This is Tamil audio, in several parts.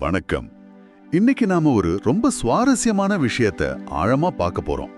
வணக்கம். இன்னைக்கு நாம ஒரு ரொம்ப சுவாரஸ்யமான விஷயத்த ஆழமா பார்க்க போறோம்.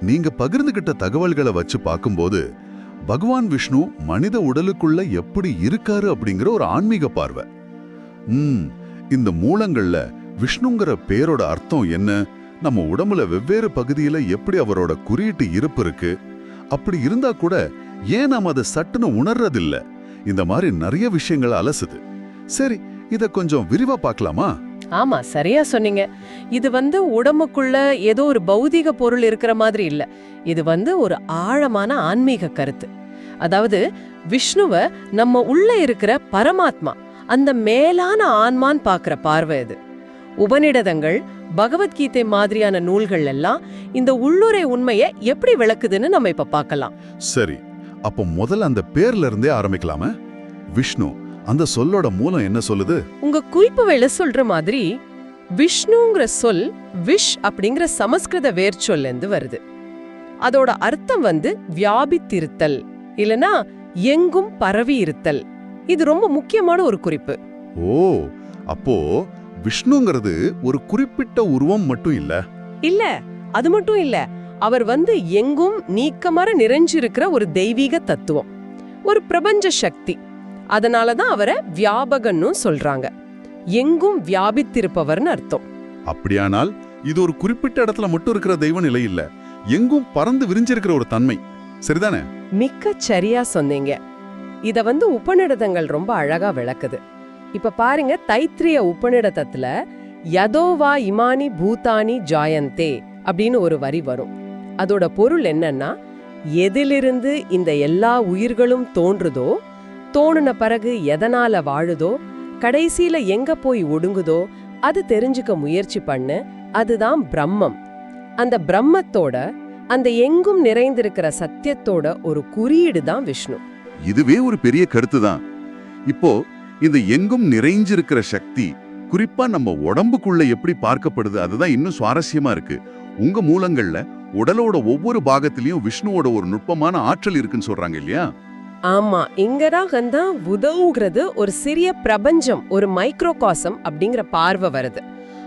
நீங்க பகிர்ந்துகிட்ட தகவல்களை வச்சு பார்க்கும்போது பகவான் விஷ்ணு மனித உடலுக்குள்ள எப்படி இருக்காரு அப்படிங்கிற ஒரு ஆன்மீக பார்வை. ம் இந்த மூலங்கள்ல விஷ்ணுங்கிற பேரோட அர்த்தம் என்ன? நம்ம உடம்புல வெவ்வேறு பகுதியில எப்படி அவரோட குறியீட்டு இருப்பு இருக்கு? அப்படி இருந்தா கூட ஏன் நாம அதை சட்டுன்னு உணர்றதில்லை? இந்த மாதிரி நிறைய விஷயங்களை அலசுது. சரி இத கொஞ்சம் விரிவா பார்க்கலாமா? ஆமா சரியா சொன்னீங்க. இது வந்து உடம்புக்குள்ள ஏதோ ஒரு பௌதீக பொருள் இருக்கிற மாதிரி இல்ல. இது வந்து ஒரு ஆழமான ஆன்மீக கருத்து. அதாவது விஷ்ணுவ நம்ம உள்ள இருக்கிற பரமாத்மா அந்த மேலான ஆன்மான் பார்க்கிற பார்வை இது உபநிடதங்கள் பகவத்கீதை மாதிரியான நூல்கள் எல்லாம் இந்த உள்ளுரை உண்மையை எப்படி விளக்குதுன்னு நம்ம இப்ப பார்க்கலாம். சரி அப்போ முதல்ல அந்த பேர்ல இருந்தே ஆரம்பிக்கலாமே. விஷ்ணு அந்த சொல்லோட மூலம் என்ன சொல்லுது? உங்க குறிப்பு வேலை சொல்ற மாதிரி விஷ்ணுங்கிற சொல் விஷ் அப்படிங்கிற சமஸ்கிருத வேர்ச்சொல்ல இருந்து வருது. அதோட அர்த்தம் வந்து வியாபித்திருத்தல் இல்லனா எங்கும் பரவி இருத்தல். இது ரொம்ப முக்கியமான ஒரு குறிப்பு. ஓ அப்போ விஷ்ணுங்கிறது ஒரு குறிப்பிட்ட உருவம் மட்டும் இல்ல? இல்ல அது மட்டும் இல்ல. அவர் வந்து எங்கும் நீக்கமர நிறைஞ்சிருக்கிற ஒரு தெய்வீக தத்துவம். ஒரு பிரபஞ்ச சக்தி. அதனால தான் அவரை வியாபகன்னு சொல்றாங்க. எங்கும் வியாபித்திருப்பவர்னு அர்த்தம். அப்படியானால் இது ஒரு குறிப்பிட்ட இடத்துல மட்டும் இருக்கிற தெய்வ நிலை இல்ல. எங்கும் பறந்து விரிஞ்சிருக்கிற ஒரு தன்மை. சரிதானே? மிக்க சரியா சொன்னீங்க. இத வந்து உபநிடதங்கள் ரொம்ப அழகா விளக்குது. இப்ப பாருங்க தைத்திரிய உபநிடதத்துல யதோவா இமானி பூதானி ஜாயந்தே அப்படின்னு ஒரு வரி வரும். அதோட பொருள் என்னன்னா எதிலிருந்து இந்த எல்லா உயிர்களும் தோன்றுதோ தோணுன பிறகு எதனால வாழுதோ கடைசியில எங்க போய் ஒடுங்குதோ அது தெரிஞ்சுக்க முயற்சி பண்ணு. அதுதான் பிரம்மம். அந்த பிரம்மத்தோட அந்த எங்கும் நிறைந்திருக்கிற சத்தியத்தோட ஒரு குறியீடு தான் விஷ்ணு. இதுவே ஒரு பெரிய கருத்து தான் இப்போ இந்த எங்கும் நிறைஞ்சிருக்கிற சக்தி குறிப்பா நம்ம உடம்புக்குள்ள எப்படி பார்க்கப்படுது அதுதான் இன்னும் சுவாரஸ்யமா இருக்கு. உங்க மூலங்கள்ல உடலோட ஒவ்வொரு பாகத்திலையும் விஷ்ணுவோட ஒரு நுட்பமான ஆற்றல் இருக்குன்னு சொல்றாங்க இல்லையா? ஆமா இங்கதான் தான் உதவுகிறது ஒரு சிறிய பிரபஞ்சம் ஒரு மைக்ரோகாசம் அப்படிங்கிற பார்வை வருது.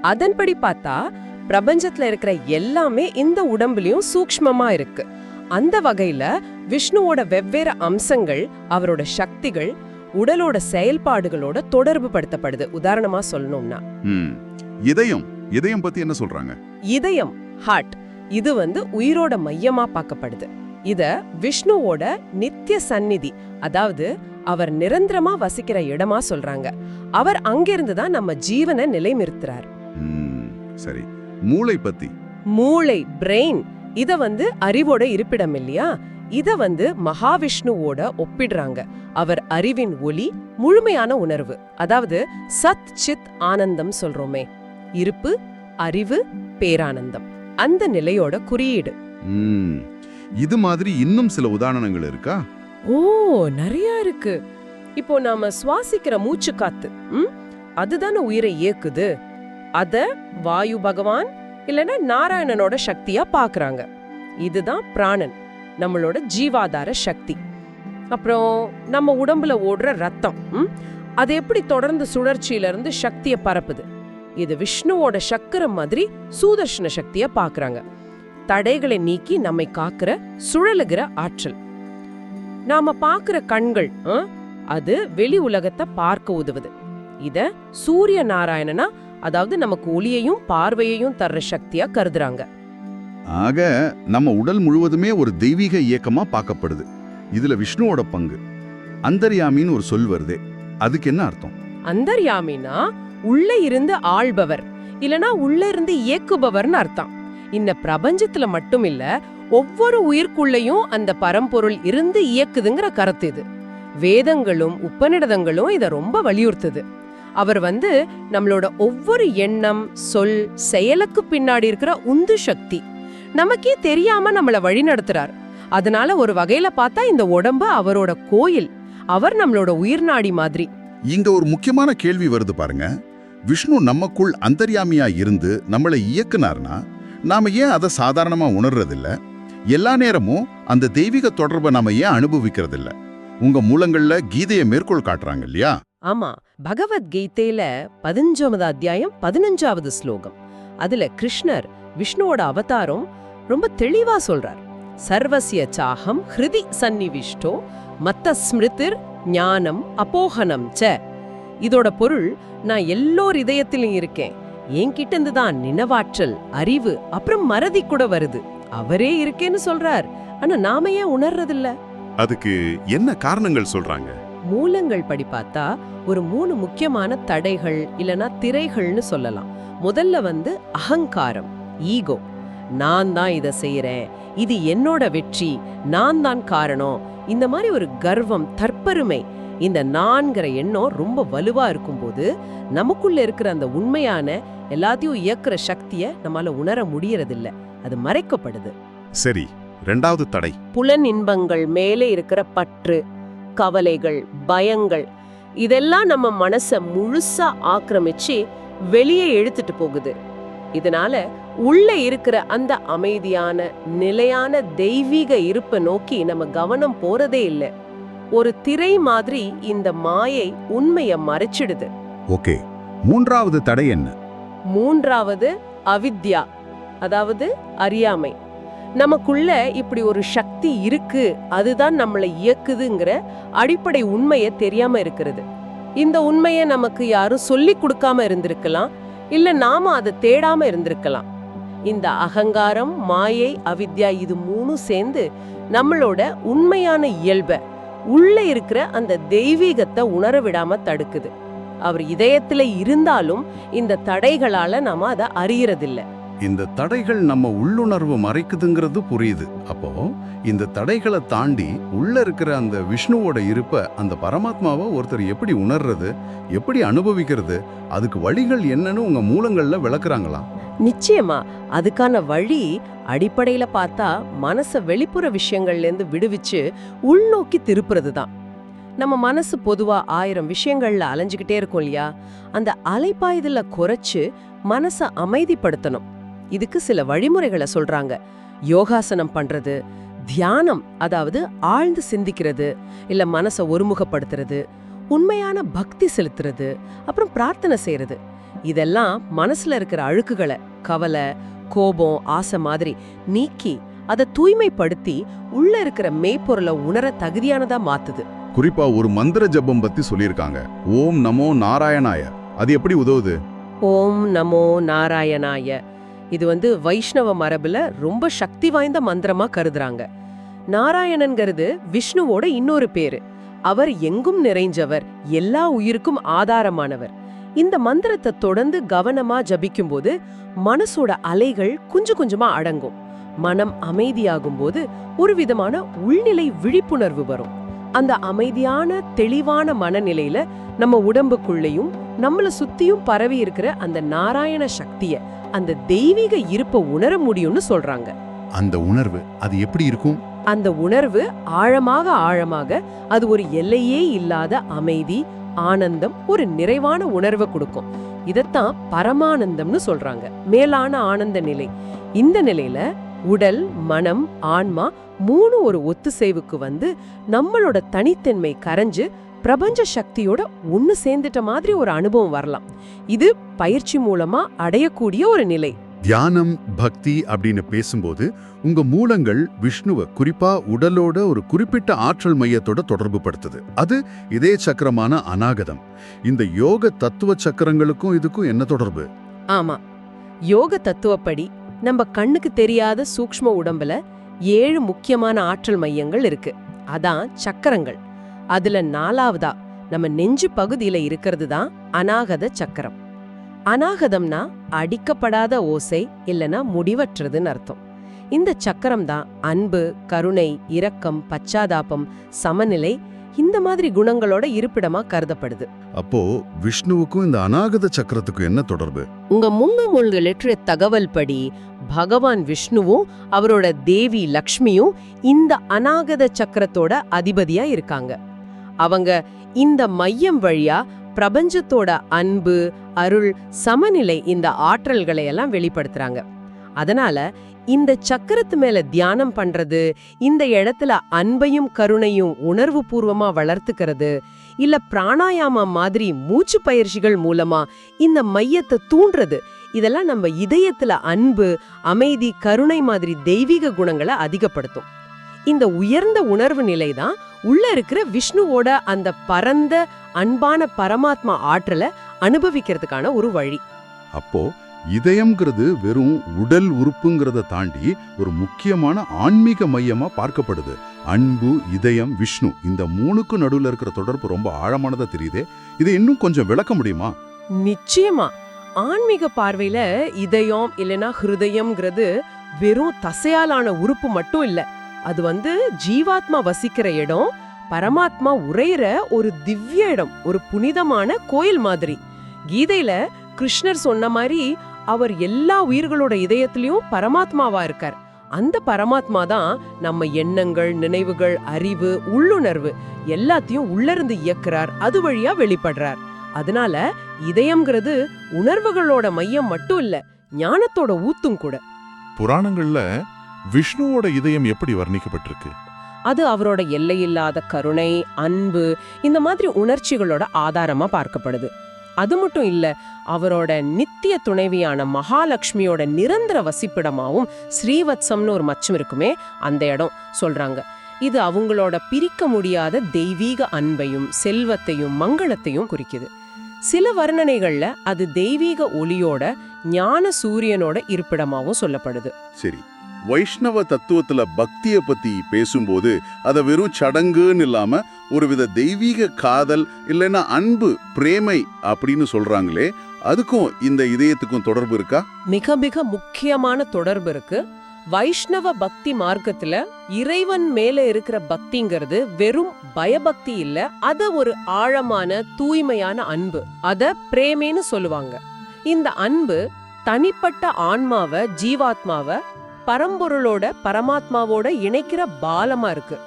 அதன்படி பார்த்தா பிரபஞ்சத்துல இருக்கிற எல்லாமே இந்த உடம்புலயும் சூக்ஷ்மமா இருக்கு. அந்த வகையில விஷ்ணுவோட வெவ்வேறு அம்சங்கள் அவரோட சக்திகள் உடலோட செயல்பாடுகளோட தொடர்பு படுத்தப்படுது. உதாரணமா சொல்லணும்னா. இதயம் இதயம் பத்தி என்ன சொல்றாங்க? இதயம் ஹார்ட் இது வந்து உயிரோட மையமா பார்க்கப்படுது. இத விஷ்ணுவோட நித்திய சந்நிதி அதாவது அவர் நிரந்தரமா வசிக்கிற இடமா சொல்றாங்க. அவர் அங்கிருந்து தான் நம்ம ஜீவனை நிலைநிறுத்துறார். சரி. மூளை பத்தி. மூளை பிரெயின் இத வந்து அறிவோட இருப்பிடம் இல்லையா? இத வந்து மகாவிஷ்ணுவோட ஒப்பிடுறாங்க. அவர் அறிவின் ஒளி முழுமையான உணர்வு அதாவது சத் சித் ஆனந்தம் சொல்றோமே. இருப்பு அறிவு பேரானந்தம். அந்த நிலையோட குறியீடு. இது மாதிரி இன்னும் சில உதாரணங்கள் இருக்கா? ஓ நிறைய இருக்கு. இப்போ நாம சுவாசிக்கிற மூச்சு காத்து ம்? அதுதானே உயிரை இயக்குது. அத வாயு பகவான் இல்லனா நாராயணனோட சக்தியா பாக்குறாங்க. இதுதான் பிராணன் நம்மளோட ஜீவாதார சக்தி. அப்புறம் நம்ம உடம்புல ஓடுற ரத்தம் ம்? அது எப்படி தொடர்ந்து சுழற்சியில இருந்து சக்தியை பரப்புது? இது விஷ்ணுவோட சக்கரம் மாதிரி சூதர்ஷன சக்தியை பார்க்குறாங்க தடைகளை நீக்கி நம்மை காக்கிற சுழலுகிற ஆற்றல். நாம பாக்குற கண்கள் அது வெளி உலகத்தை பார்க்க உதவுது. இத சூரிய நாராயணனா அதாவது நமக்கு ஒளியையும் பார்வையையும் தர்ற சக்தியா கருதுறாங்க. ஆக நம்ம உடல் முழுவதுமே ஒரு தெய்வீக இயக்கமா பார்க்கப்படுது. இதுல விஷ்ணுவோட பங்கு. அந்தர்யாமின்னு ஒரு சொல் வருதே அதுக்கு என்ன அர்த்தம்? அந்தர்யாமினா உள்ள இருந்து ஆள்பவர் இல்லனா உள்ள இருந்து இயக்குபவர்னு அர்த்தம். இந்த பிரபஞ்சத்துல மட்டும் இல்ல ஒவ்வொரு உயிர்க்குள்ளயும் அந்த பரம்பொருள் இருந்து இயக்குதுங்கிற கருத்து இது. வேதங்களும் உப்பநிடதங்களும் இத ரொம்ப வலியுறுத்துது. அவர் வந்து நம்மளோட ஒவ்வொரு எண்ணம் சொல் செயலுக்கு பின்னாடி இருக்கிற உந்து சக்தி நமக்கே தெரியாம நம்மளை வழி நடத்துறார் அதனால ஒரு வகையில பார்த்தா இந்த உடம்பு அவரோட கோயில் அவர் நம்மளோட உயிர் நாடி மாதிரி. இங்க ஒரு முக்கியமான கேள்வி வருது பாருங்க. விஷ்ணு நமக்குள் அந்தர்யாமியா இருந்து நம்மளை இயக்குனார்னா நாம ஏன் அதை சாதாரணமா உணர்றதில்ல? எல்லா நேரமும் அந்த தெய்வீக தொடர்பை நாம ஏன் அனுபவிக்கிறதில்ல? உங்க மூலங்கள்ல கீதையை மேற்கோள் காட்டுறாங்க இல்லையா? ஆமா பகவத்கீதையில பதினஞ்சாவது அத்தியாயம் பதினஞ்சாவது ஸ்லோகம். அதுல கிருஷ்ணர் விஷ்ணுவோட அவதாரம் ரொம்ப தெளிவா சொல்றார். சர்வசிய சாகம் ஹிருதி சந்நிவிஷ்டோ மத்த ஸ்மிருதிர் ஞானம் அப்போகனம் ச. இதோட பொருள் நான் எல்லோர் இதயத்திலும் இருக்கேன். என்கிட்ட இருந்து தான் நினைவாற்றல் அறிவு அப்புறம் மறதி கூட வருது. அவரே இருக்கேன்னு சொல்றார். ஆனா நாம ஏன் உணர்றதில்ல? அதுக்கு என்ன காரணங்கள் சொல்றாங்க? மூலங்கள் படி பார்த்தா ஒரு மூணு முக்கியமான தடைகள் இல்லனா திரைகள்னு சொல்லலாம். முதல்ல வந்து அகங்காரம் ஈகோ. நான் தான் இதை செய்யறேன் இது என்னோட வெற்றி. நான் தான் காரணம். இந்த மாதிரி ஒரு கர்வம் தற்பெருமை இந்த நான்கிற எண்ணம் ரொம்ப வலுவா இருக்கும்போது நமக்குள்ள இருக்கிற அந்த உண்மையான எல்லாத்தையும் இயக்குற சக்திய நம்மால உணர முடியறதில்ல. அது மறைக்கப்படுது. சரி ரெண்டாவது தடை. புலன் இன்பங்கள் மேலே இருக்கிற பற்று கவலைகள் பயங்கள் இதெல்லாம் நம்ம மனச முழுசா ஆக்கிரமிச்சு வெளியே இழுத்துட்டு போகுது. இதனால உள்ள இருக்கிற அந்த அமைதியான நிலையான தெய்வீக இருப்பை நோக்கி நம்ம கவனம் போறதே இல்லை. ஒரு திரை மாதிரி இந்த மாயை உண்மைய மறைச்சிடுது. ஓகே மூன்றாவது தடை என்ன? மூன்றாவது அவித்யா அதாவது அறியாமை. நமக்குள்ள இப்படி ஒரு சக்தி இருக்கு அதுதான் நம்மளை இயக்குதுங்கிற அடிப்படை உண்மைய தெரியாம இருக்கிறது. இந்த உண்மைய நமக்கு யாரும் சொல்லி கொடுக்காம இருந்திருக்கலாம் இல்ல நாம அதை தேடாம இருந்திருக்கலாம். இந்த அகங்காரம் மாயை அவித்யா இது மூணும் சேர்ந்து நம்மளோட உண்மையான இயல்ப உள்ள இருக்கிற அந்த தெய்வீகத்தை உணர விடாம தடுக்குது. அவர் இதயத்துல இருந்தாலும் இந்த தடைகளால நாம அதை அறியறதில்லை. இந்த தடைகள் நம்ம உள்ளுணர்வு மறைக்குதுங்கிறது புரியுது. அப்போ இந்த தடைகளை தாண்டி உள்ள இருக்கிற அந்த விஷ்ணுவோட இருப்ப அந்த பரமாத்மாவை ஒருத்தர் எப்படி உணர்றது எப்படி அனுபவிக்கிறது அதுக்கு வழிகள் என்னன்னு உங்க மூலங்கள்ல விளக்குறாங்களா? நிச்சயமா. அதுக்கான வழி அடிப்படையில பார்த்தா மனசை வெளிப்புற விஷயங்கள்ல இருந்து விடுவிச்சு உள்நோக்கி திருப்புறது தான் நம்ம மனசு பொதுவா ஆயிரம் விஷயங்கள்ல அலைஞ்சுக்கிட்டே இருக்கும் இல்லையா? அந்த அலைப்பாயுதல குறைச்சு மனச அமைதிப்படுத்தணும். இதுக்கு சில வழிமுறைகளை சொல்றாங்க. யோகாசனம் பண்றது தியானம் அதாவது ஆழ்ந்து சிந்திக்கிறது இல்ல மனச ஒருமுகப்படுத்துறது உண்மையான பக்தி செலுத்துறது அப்புறம் பிரார்த்தனை செய்யறது இதெல்லாம் மனசுல இருக்கிற அழுக்குகளை கவலை கோபம் ஆசை மாதிரி நீக்கி அதை தூய்மைப்படுத்தி உள்ள இருக்கிற மெய்ப்பொருளை உணர தகுதியானதா மாத்துது. குறிப்பா ஒரு மந்திர ஜபம் பத்தி சொல்லியிருக்காங்க. ஓம் நமோ நாராயணாய. அது எப்படி உதவுது? ஓம் நமோ நாராயணாய. இது வந்து வைஷ்ணவ மரபுல ரொம்ப சக்தி வாய்ந்த மந்திரமா கருதுறாங்க. நாராயணன்கிறது விஷ்ணுவோட இன்னொரு பேரு. அவர் எங்கும் நிறைஞ்சவர் எல்லா உயிருக்கும் ஆதாரமானவர். இந்த மந்திரத்தை தொடர்ந்து கவனமா ஜபிக்கும்போது மனசோட அலைகள் கொஞ்சம் கொஞ்சமா அடங்கும். மனம் அமைதியாகும் போது ஒரு விதமான உள்நிலை விழிப்புணர்வு வரும். அந்த அமைதியான தெளிவான மனநிலையில நம்ம உடம்புக்குள்ளேயும் நம்மளை சுத்தியும் பரவி இருக்கிற அந்த நாராயண சக்தியை அந்த தெய்வீக இருப்ப உணர முடியும்னு சொல்றாங்க. அந்த உணர்வு அது எப்படி இருக்கும்? அந்த உணர்வு ஆழமாக ஆழமாக அது ஒரு எல்லையே இல்லாத அமைதி ஆனந்தம் ஒரு நிறைவான உணர்வை கொடுக்கும். இதத்தான் பரமானந்தம்னு சொல்றாங்க. மேலான ஆனந்த நிலை. இந்த நிலையில உடல் மனம் ஆன்மா மூணு ஒரு ஒத்துசைவுக்கு வந்து நம்மளோட தனித்தன்மை கரைஞ்சு பிரபஞ்ச சக்தியோட ஒன்னு சேர்ந்துட்ட மாதிரி ஒரு அனுபவம் வரலாம். இது பயிற்சி மூலமா அடையக்கூடிய ஒரு நிலை. தியானம் பக்தி அப்படின்னு பேசும்போது உங்க மூலங்கள் விஷ்ணுவ குறிப்பா உடலோட ஒரு குறிப்பிட்ட ஆற்றல் மையத்தோட தொடர்பு படுத்துது. அது இதே சக்கரமான அநாகதம். இந்த யோக தத்துவ சக்கரங்களுக்கும் இதுக்கும் என்ன தொடர்பு? ஆமா. யோக தத்துவப்படி நம்ம கண்ணுக்கு தெரியாத சூக்ஷ்ம உடம்புல ஏழு முக்கியமான ஆற்றல் மையங்கள் இருக்கு. அதான் சக்கரங்கள். அதுல நாலாவதா நம்ம நெஞ்சு பகுதியில இருக்கிறது தான் அநாகத சக்கரம். அநாகதம்னா அடிக்கப்படாத ஓசை இல்லனா முடிவற்றதுன்னு அர்த்தம். இந்த சக்கரம் தான் அன்பு கருணை இரக்கம் பச்சாதாபம் சமநிலை இந்த மாதிரி குணங்களோட இருப்பிடமா கருதப்படுது. அப்போ விஷ்ணுவுக்கும் இந்த அநாகத சக்கரத்துக்கும் என்ன தொடர்பு? உங்க முங்க மூழ்க லெட்டர் தகவல் படி பகவான் விஷ்ணுவும் அவரோட தேவி லக்ஷ்மியும் இந்த அநாகத சக்கரத்தோட அதிபதியா இருக்காங்க. அவங்க இந்த மையம் வழியா பிரபஞ்சத்தோட அன்பு அருள் சமநிலை இந்த ஆற்றல்களை எல்லாம் வெளிப்படுத்துறாங்க. அதனால இந்த சக்கரத்து மேல தியானம் பண்றது இந்த இடத்துல அன்பையும் கருணையும் உணர்வு பூர்வமா வளர்த்துக்கிறது இல்ல பிராணாயாமம் மாதிரி மூச்சு பயிற்சிகள் மூலமா இந்த மையத்தை தூண்டுறது இதெல்லாம் நம்ம இதயத்துல அன்பு அமைதி கருணை மாதிரி தெய்வீக குணங்களை அதிகப்படுத்தும். இந்த உயர்ந்த உணர்வு நிலை தான் உள்ள இருக்கிற விஷ்ணுவோட அந்த பரந்த அன்பான பரமாத்மா ஆற்றலை அனுபவிக்கிறதுக்கான ஒரு வழி. அப்போ இதயம்ங்கிறது வெறும் உடல் உறுப்புங்கிறத தாண்டி ஒரு முக்கியமான ஆன்மீக மையமா பார்க்கப்படுது. அன்பு இதயம் விஷ்ணு இந்த மூணுக்கு நடுவுல இருக்கிற தொடர்பு ரொம்ப ஆழமானதா தெரியுதே. இதை இன்னும் கொஞ்சம் விளக்க முடியுமா? நிச்சயமா. ஆன்மீக பார்வையில இதயம் இல்லனா ஹிருதயம்ங்கிறது வெறும் தசையாலான உறுப்பு மட்டும் இல்ல. அது வந்து ஜீவாத்மா வசிக்கிற இடம் பரமாத்மா உரையிற ஒரு திவ்ய இடம் ஒரு புனிதமான கோயில் மாதிரி. கீதையில கிருஷ்ணர் சொன்ன மாதிரி அவர் எல்லா உயிர்களோட இதயத்திலையும் பரமாத்மாவா இருக்கார். அந்த பரமாத்மா தான் நம்ம எண்ணங்கள் நினைவுகள் அறிவு உள்ளுணர்வு எல்லாத்தையும் உள்ளிருந்து இயக்குறார் அது வழியா வெளிப்படுறார். அதனால இதயம்ங்கிறது உணர்வுகளோட மையம் மட்டும் இல்ல ஞானத்தோட ஊத்தும் கூட. புராணங்கள்ல விஷ்ணுவோட இதயம் எப்படி வர்ணிக்கப்பட்டிருக்கு? அது அவரோட எல்லையில்லாத கருணை அன்பு இந்த மாதிரி உணர்ச்சிகளோட ஆதாரமா பார்க்கப்படுது. அது மட்டும் இல்ல அவரோட நித்திய துணைவியான மகாலட்சுமியோட நிரந்தர வசிப்பிடமாவும் ஸ்ரீவத்சம்னு ஒரு மச்சம் இருக்குமே அந்த இடம் சொல்றாங்க. இது அவங்களோட பிரிக்க முடியாத தெய்வீக அன்பையும் செல்வத்தையும் மங்களத்தையும் குறிக்குது. சில வர்ணனைகள்ல அது தெய்வீக ஒளியோட ஞான சூரியனோட இருப்பிடமாவும் சொல்லப்படுது. சரி. வைஷ்ணவ தத்துவத்துல பக்தியை பத்தி பேசும்போது அத வெறும் சடங்குன்னு இல்லாம ஒருவித தெய்வீக காதல் இல்லைன்னா அன்பு பிரேமை அப்படின்னு சொல்றாங்களே அதுக்கும் இந்த இதயத்துக்கும் தொடர்பு இருக்கா? மிக மிக முக்கியமான தொடர்பு இருக்கு. வைஷ்ணவ பக்தி மார்க்கத்துல இறைவன் மேல இருக்கிற பக்திங்கிறது வெறும் பயபக்தி இல்ல அத ஒரு ஆழமான தூய்மையான அன்பு. அத பிரேமேன்னு சொல்லுவாங்க. இந்த அன்பு தனிப்பட்ட ஆன்மாவை ஜீவாத்மாவ பரம்பொருளோட பரமாத்மாவோட இணைக்கிற பாலமா இருக்கு.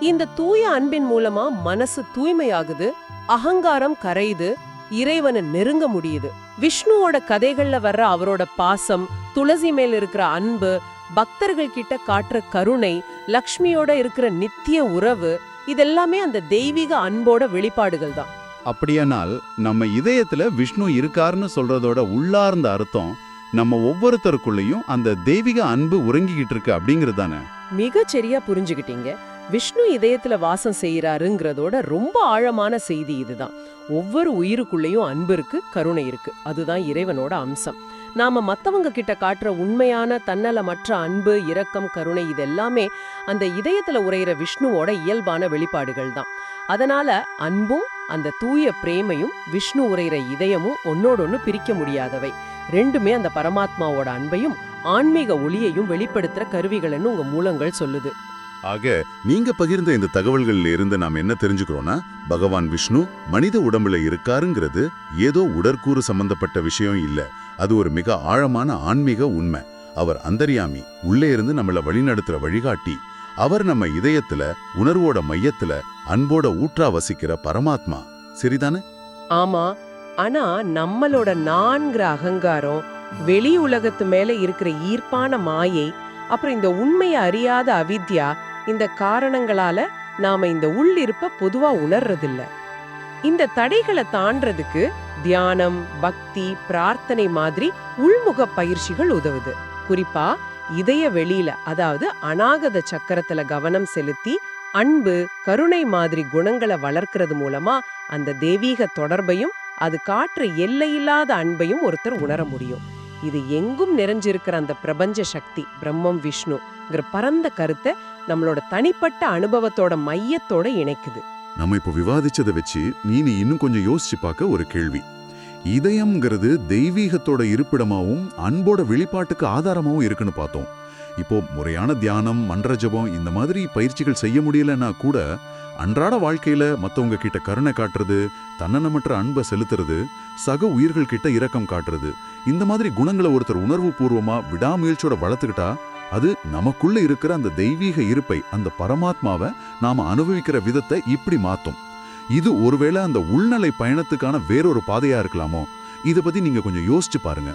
இந்த தூய அன்பின் மூலமா மனசு தூய்மையாகுது அகங்காரம் கரையுது இறைவனை நெருங்க முடியுது. விஷ்ணுவோட கதைகள்ல வர்ற அவரோட பாசம் துளசி மேல இருக்கிற அன்பு பக்தர்கள் கிட்ட காட்டுற கருணை லக்ஷ்மியோட இருக்கிற நித்திய உறவு இதெல்லாமே அந்த தெய்வீக அன்போட வெளிப்பாடுகள் தான். அப்படியானால் நம்ம இதயத்துல விஷ்ணு இருக்காருன்னு சொல்றதோட உள்ளார்ந்த அர்த்தம் நம்ம ஒவ்வொருத்தருக்குள்ளேயும் அந்த தெய்வீக அன்பு உறங்கிக்கிட்டு இருக்கு அப்படிங்கிறது தானே மிக சரியா புரிஞ்சுகிட்டீங்க விஷ்ணு இதயத்துல வாசம் செய்யறாருங்கிறதோட ரொம்ப ஆழமான செய்தி இதுதான். ஒவ்வொரு உயிருக்குள்ளேயும் அன்பு இருக்கு கருணை இருக்கு. அதுதான் இறைவனோட அம்சம். நாம மத்தவங்க கிட்ட காட்டுற உண்மையான தன்னலமற்ற அன்பு இரக்கம் கருணை இதெல்லாமே அந்த இதயத்துல உரையிற விஷ்ணுவோட இயல்பான வெளிப்பாடுகள் தான். அதனால அன்பும் அந்த தூய பிரேமையும் விஷ்ணு உரையிற இதயமும் ஒன்னோடொன்னு பிரிக்க முடியாதவை. ரெண்டுமே அந்த பரமாத்மாவோட அன்பையும் ஆன்மீக ஒளியையும் வெளிப்படுத்துற கருவிகள்னு உங்க மூலங்கள் சொல்லுது. ஆக நீங்க பகிர்ந்த இந்த தகவல்கள்ல இருந்து நாம் என்ன தெரிஞ்சுக்கிறோம்னா பகவான் விஷ்ணு மனித உடம்புல இருக்காருங்கிறது ஏதோ உடற்கூறு சம்பந்தப்பட்ட விஷயம் இல்ல. அது ஒரு மிக ஆழமான ஆன்மீக உண்மை. அவர் அந்தர்யாமி உள்ளே இருந்து நம்மள வழிநடத்துற வழிகாட்டி. அவர் நம்ம இதயத்துல உணர்வோட மையத்துல அன்போட ஊற்றா வசிக்கிற பரமாத்மா. சரிதானே? ஆமா ஆனா நம்மளோட நான்கிற அகங்காரம் வெளி உலகத்து மேல இருக்கிற ஈர்ப்பான மாயை அப்புறம் இந்த உண்மையை அறியாத அவித்யா இந்த காரணங்களால நாம இந்த உள்ளிருப்ப பொதுவா உணர்றதில்ல. இந்த தடைகளை தாண்டறதுக்கு தியானம் பக்தி பிரார்த்தனை மாதிரி உள்முக பயிற்சிகள் உதவுது. குறிப்பா இதய வெளியில அதாவது அநாகத சக்கரத்துல கவனம் செலுத்தி அன்பு கருணை மாதிரி குணங்களை வளர்க்கறது மூலமா அந்த தெய்வீக தொடர்பையும் அது காட்டுற எல்லையில்லாத அன்பையும் ஒருத்தர் உணர முடியும். இது எங்கும் நிறைஞ்சிருக்கிற அந்த பிரபஞ்ச சக்தி பிரம்மம் விஷ்ணுங்கிற பரந்த கருத்தை நம்மளோட தனிப்பட்ட அனுபவத்தோட மையத்தோட இணைக்குது. நம்ம இப்போ விவாதிச்சதை வச்சு நீ இன்னும் கொஞ்சம் யோசிச்சு பார்க்க ஒரு கேள்வி. இதயம்ங்கிறது தெய்வீகத்தோட இருப்பிடமாவும் அன்போட வெளிப்பாட்டுக்கு ஆதாரமாவும் இருக்குன்னு பார்த்தோம். இப்போ முறையான தியானம் மன்ற ஜபம் இந்த மாதிரி பயிற்சிகள் செய்ய முடியலன்னா கூட அன்றாட வாழ்க்கையில மத்தவங்க கிட்ட கருணை காட்டுறது தன்னனமற்ற அன்பை செலுத்துறது சக உயிர்கள் கிட்ட இரக்கம் காட்டுறது இந்த மாதிரி குணங்களை ஒருத்தர் உணர்வு பூர்வமா விடாமுயற்சியோட வளர்த்துக்கிட்டா அது நமக்குள்ள இருக்கிற அந்த தெய்வீக இருப்பை அந்த பரமாத்மாவை நாம அனுபவிக்கிற விதத்தை இப்படி மாத்தும். இது ஒருவேளை அந்த உள்நிலை பயணத்துக்கான வேறொரு பாதையா இருக்கலாமோ? இத பத்தி நீங்க கொஞ்சம் யோசிச்சு பாருங்க.